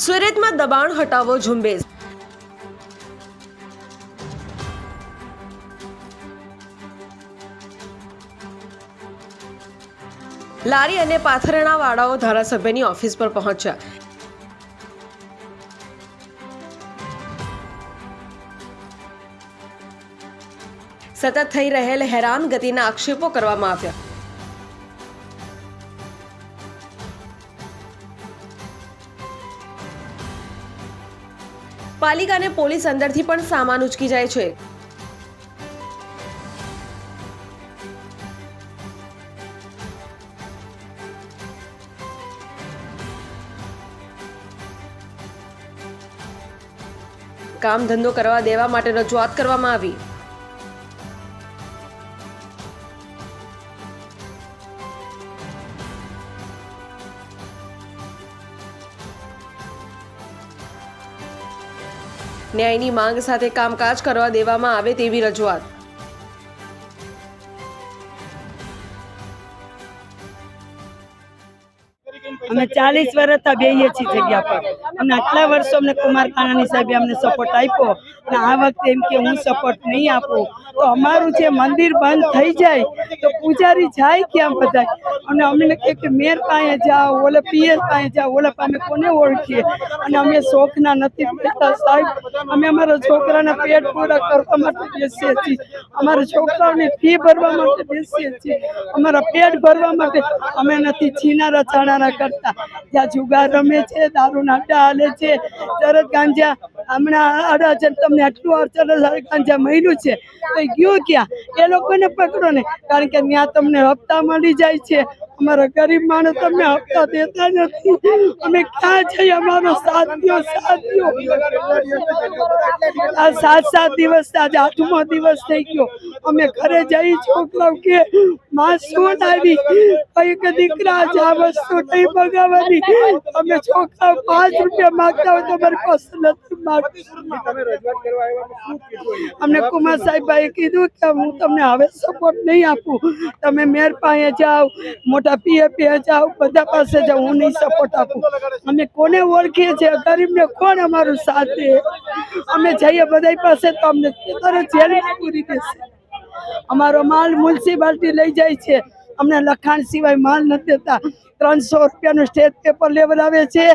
દબાણ દબાણ હટાવો ઝુંબેશ. લારી અને પાથરણા વાળાઓ ધારાસભ્યની ઓફિસ પર પહોંચ્યા. સતત થઈ રહેલ હેરાન ગતિના આક્ષેપો કરવામાં આવ્યા. પાલિકાને પોલીસ અંદરથી પણ સામાન ઉચકી જાય છે. કામ ધંધો કરવા દેવા માટે રજૂઆત કરવામાં આવી. ન્યાયની માંગ સાથે કામકાજ કરવા દેવામાં આવે તેવી રજૂઆત. અમે ચાલીસ વર્ષ બેહીએ છીએ જગ્યા પર. અમને આટલા વર્ષો અમને કુમાર કાનાની સાહેબે અમને સપોર્ટ આપ્યો. અને આ વખતે એમ કે હું સપોર્ટ નહીં આપું. તો અમારું જે મંદિર બંધ થઈ જાય, તો પૂજારી જાય ક્યાં બધા અને અમને કહે કે મેર પાસે જાઓ, ઓલે પીએસ પાસે જાઓ, ઓલે અમે કોને ઓળખીએ? અને અમે શોખના નથી બેઠા સાહેબ. અમે અમારા છોકરાના પેટ પૂરા કરવા માટે બેસીએ છીએ. અમારા છોકરાઓની ફી ભરવા માટે બેસીએ છીએ. અમારા પેટ ભરવા માટે અમે નથી છીનારા છાણારા કરતા. જ્યાં જુગાર રમે છે, દારૂના અડ્ડા હાલે છે. તરત ગાંજા હમણાં અડાજણ તમને આટલું અડચણ ગાંજા મળ્યું છે, તો ગયું ક્યાં? એ લોકોને પકડો ને, કારણ કે ત્યાં તમને હપ્તા મળી જાય છે. અમારા ગરીબ માણસ તમે હપ્તા દેતા નથી. અમે ક્યાં જઈએ? અમારો સાથ દ્યો સાથ દ્યો આ સાત સાત દિવસ આજે આઠમો દિવસ થઈ ગયો. અમે ઘરે જઈ છોકરાઓ કે, માં, શું આવી કે દીકરા આ વસ્તુ નહીં મગાવવાની. અમે છોકરાઓ પાંચ રૂપિયા માંગતા હોય તો અમારી પાસે નથી માંગતું. અમને કુમાર સાહેબાએ કીધું કે, હું તમને હવે સપોર્ટ નહીં આપું. તમે મેર પાસે જાઓ, મોટા પીએ જાઓ, બધા પાસે જાઓ, હું નહીં સપોર્ટ આપું. અમે કોને ઓળખીએ છીએ? ગરીબને કોણ અમારું સાથ દે? અમે જઈએ બધા પાસે તો અમને તરત જેલ પૂરી દેશે. અમારો માલ મ્યુનિસિપાલિટી લઈ જાય છે. અમને લખાણ સિવાય માલ નથી દેતા. ત્રણસો રૂપિયાનું સ્ટેજ પેપર લેવડાવે છે.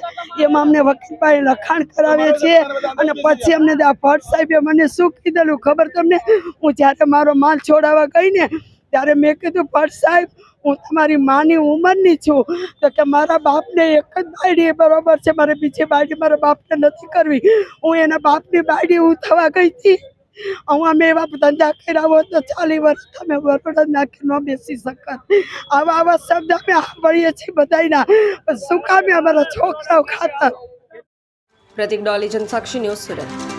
એમાં અમને વકીલભાઈ લખાણ કરાવે છે. અને પછી અમને આ ભટ્ટ સાહેબે મને શું કીધેલું ખબર તમને? હું જ્યારે મારો માલ છોડાવવા ગઈ ને, ત્યારે મેં કીધું, ભટ્ટ સાહેબ, હું તમારી માની ઉંમરની છું. તો કે, મારા બાપને એક જ બાયડી બરોબર છે. મારે બીજી બાયડી મારા બાપને નથી કરવી. હું એના બાપની બાયડી હું થવા ગઈ હતી. હું અમે એવા ધંધા કર્યા હોત તો ચાલી વર્ષ તમે બરોડા નાખી ન બેસી શકત. આવા આવા શબ્દ અમે સાંભળીએ છીએ બધાના શું કામે અમારા છોકરાઓ ખાતા પ્રતિક ડોલી જનસાક્ષી ન્યૂઝ સુરત.